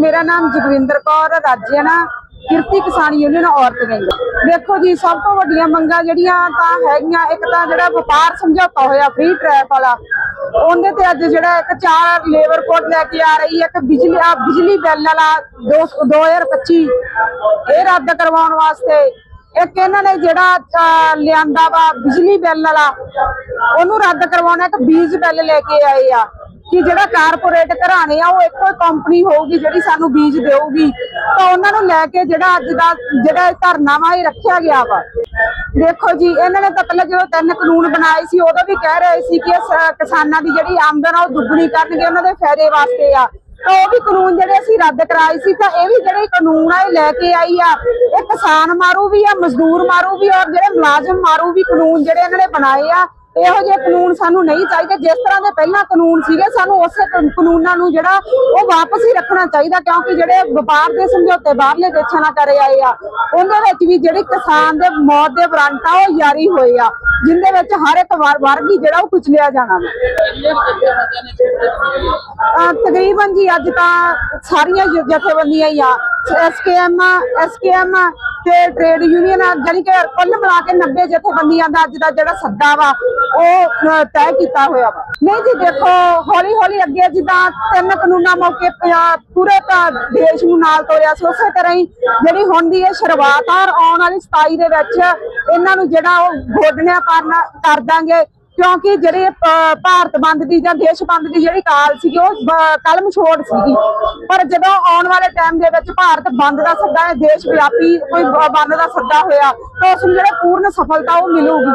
ਮੇਰਾ ਨਾਮ ਜਗਵਿੰਦਰ ਕੌਰ ਰਾਜਿਆਣਾ ਕਿਰਤੀ ਕਿਸਾਨ ਯੂਨੀਅਨ ਔਰਤ ਵਿੰਗ ਦੇਖੋ ਜੀ, ਸਭ ਤੋਂ ਵੱਡੀਆਂ ਮੰਗਾਂ ਜਿਹੜੀਆਂ ਤਾਂ ਹੈਗੀਆਂ, ਇੱਕ ਤਾਂ ਜਿਹੜਾ ਵਪਾਰ ਸਮਝੌਤਾ ਹੋਇਆ ਫ੍ਰੀ ਟ੍ਰੈਪ ਵਾਲਾ। ਉਹਦੇ ਤੇ ਅੱਜ ਜਿਹੜਾ ਇੱਕ ਚਾਰ ਲੇਬਰ ਕੋਡ ਲੈ ਕੇ ਆ ਰਹੀ ਹੈ ਕਿ ਬਿਜਲੀ ਆ ਬਿਜਲੀ ਬਿੱਲ ਵਾਲਾ ਦੋ- 2025 ਇਹ ਰੱਦ ਕਰਵਾਉਣ ਵਾਸਤੇ ਇੱਕ ਇਹਨਾਂ ਨੇ ਜਿਹੜਾ ਲਿਆਂਦਾ ਵਾ ਬਿਜਲੀ ਬਿੱਲ ਵਾਲਾ, ਉਹਨੂੰ ਰੱਦ ਕਰਵਾਉਣਾ, ਇੱਕ ਬੀਜ ਬਿੱਲ ਲੈ ਕੇ ਆਏ ਆ। ਕਿ ਜਿਹੜਾ ਕਾਰਪੋਰੇਟ ਘਰਾਣੇ ਆ, ਉਹ ਇੱਕੋ ਕੰਪਨੀ ਹੋਊਗੀ ਜਿਹੜੀ ਸਾਨੂੰ ਬੀਜ ਦੇਊਗੀ। ਤਾਂ ਉਹਨਾਂ ਨੂੰ ਲੈ ਕੇ ਜਿਹੜਾ ਅੱਜ ਦਾ ਜਿਹੜਾ ਧਰਨਾ ਵਾ, ਇਹ ਰੱਖਿਆ ਗਿਆ ਵਾ। ਦੇਖੋ ਜੀ, ਇਹਨਾਂ ਨੇ ਤਾਂ ਪਹਿਲਾਂ ਜਦੋਂ ਤਿੰਨ ਕਾਨੂੰਨ ਬਣਾਏ ਸੀ, ਉਦੋਂ ਵੀ ਕਹਿ ਰਹੇ ਸੀ ਕਿ ਕਿਸਾਨਾਂ ਦੀ ਜਿਹੜੀ ਆਮਦਨ ਆ, ਉਹ ਦੁੱਗਣੀ ਕਰਨਗੇ ਉਹਨਾਂ ਦੇ ਫਾਇਦੇ ਵਾਸਤੇ ਆ। ਤਾਂ ਉਹ ਵੀ ਕਾਨੂੰਨ ਜਿਹੜੇ ਅਸੀਂ ਰੱਦ ਕਰਾਏ ਸੀ, ਤਾਂ ਇਹ ਵੀ ਜਿਹੜੇ ਕਾਨੂੰਨ ਆ, ਇਹ ਲੈ ਕੇ ਆਈ ਆ। ਇਹ ਕਿਸਾਨ ਮਾਰੂ ਵੀ ਆ, ਮਜ਼ਦੂਰ ਮਾਰੂ ਵੀ ਔਰ ਜਿਹੜੇ ਮੁਲਾਜ਼ਮ ਮਾਰੂ ਵੀ ਕਾਨੂੰਨ ਜਿਹੜੇ ਇਹਨਾਂ ਨੇ ਬਣਾਏ ਆ ਇਹੋ ਜਿਹੇ ਕਾਨੂੰਨ ਸਾਨੂੰ ਨਹੀਂ ਚਾਹੀਦੇ। ਜਿਸ ਤਰ੍ਹਾਂ ਦੇ ਪਹਿਲਾਂ ਕਾਨੂੰਨ ਸੀਗੇ, ਸਾਨੂੰ ਉਸੇ ਕਾਨੂੰਨਾਂ ਨੂੰ ਜਿਹੜਾ ਉਹ ਵਾਪਸ ਹੀ ਰੱਖਣਾ ਚਾਹੀਦਾ, ਕਿਉਂਕਿ ਜਿਹੜੇ ਵਪਾਰ ਦੇ ਸਮਝੌਤੇ ਬਾਹਰਲੇ ਦੇਸ਼ਾਂ ਨਾਲ ਕਰੇ ਆਏ ਆ, ਉਹਦੇ ਵਿੱਚ ਵੀ ਜਿਹੜੀ ਕਿਸਾਨ ਦੇ ਮੌਤ ਦੇ ਵਾਰੰਟ ਆ, ਉਹ ਜਾਰੀ ਹੋਏ ਆ, ਜਿੰਦੇ ਵਿੱਚ ਹਰ ਇੱਕ ਵਰ- ਵਰਗ ਹੀ ਜਿਹੜਾ ਉਹ ਕੁਚਲਿਆ ਜਾਣਾ ਵਾ। ਤਕਰੀਬਨ ਜੀ ਅੱਜ ਤਾਂ ਸਾਰੀਆਂ ਜਥੇਬੰਦੀਆਂ ਹੀ ਆ ਐਸਕੇਐਮ ਐਸਕੇਐਮ ਤੇ ਟ੍ਰੇਡ ਯੂਨੀਅਨ ਜਾਨੀ ਕਿ ਕੁੱਲ ਮਿਲਾ ਕੇ 90 ਜਥੇਬੰਦੀਆਂ ਦਾ ਅੱਜ ਦਾ ਜਿਹੜਾ ਸੱਦਾ ਵਾ ਉਹ ਤੈਅ ਕੀਤਾ ਹੋਇਆ ਵਾ। ਨਹੀਂ ਜੀ, ਦੇਖੋ ਹੌਲੀ ਹੌਲੀ ਅੱਗੇ ਜਿੱਦਾਂ ਤਿੰਨ ਕਾਨੂੰਨਾਂ ਮੌਕੇ ਪੰਜਾਬ ਪੂਰੇ ਦੇਸ਼ ਨੂੰ ਨਾਲ ਤੋਰਿਆ ਸੀ, ਉਸੇ ਤਰ੍ਹਾਂ ਹੀ ਜਿਹੜੀ ਹੁਣ ਦੀ ਇਹ ਸ਼ੁਰੂਆਤ ਆ ਆਉਣ ਵਾਲੀ 27 ਦੇ ਵਿੱਚ ਇਹਨਾਂ ਨੂੰ ਜਿਹੜਾ ਉਹ ਗੋਡਣਿਆ ਕਰਨਾ ਕਰ ਦਾਂਗੇ, ਕਿਉਂਕਿ ਜਿਹੜੇ ਭਾਰਤ ਬੰਦ ਦੀ ਜਾਂ ਦੇਸ਼ ਬੰਦ ਦੀ ਜਿਹੜੀ ਕਾਲ ਸੀਗੀ, ਉਹ ਕਲਮ ਛੋੜ ਸੀਗੀ। ਪਰ ਜਦੋਂ ਆਉਣ ਵਾਲੇ ਟਾਈਮ ਦੇ ਵਿੱਚ ਭਾਰਤ ਬੰਦ ਦਾ ਸੱਦਾ ਹੈ ਦੇਸ਼ ਵਿਆਪੀ ਕੋਈ ਬੰਦ ਦਾ ਸੱਦਾ ਹੋਇਆ, ਤਾਂ ਉਸ ਨੂੰ ਜਿਹੜੇ ਪੂਰਨ ਸਫਲਤਾ ਉਹ ਮਿਲੂਗੀ।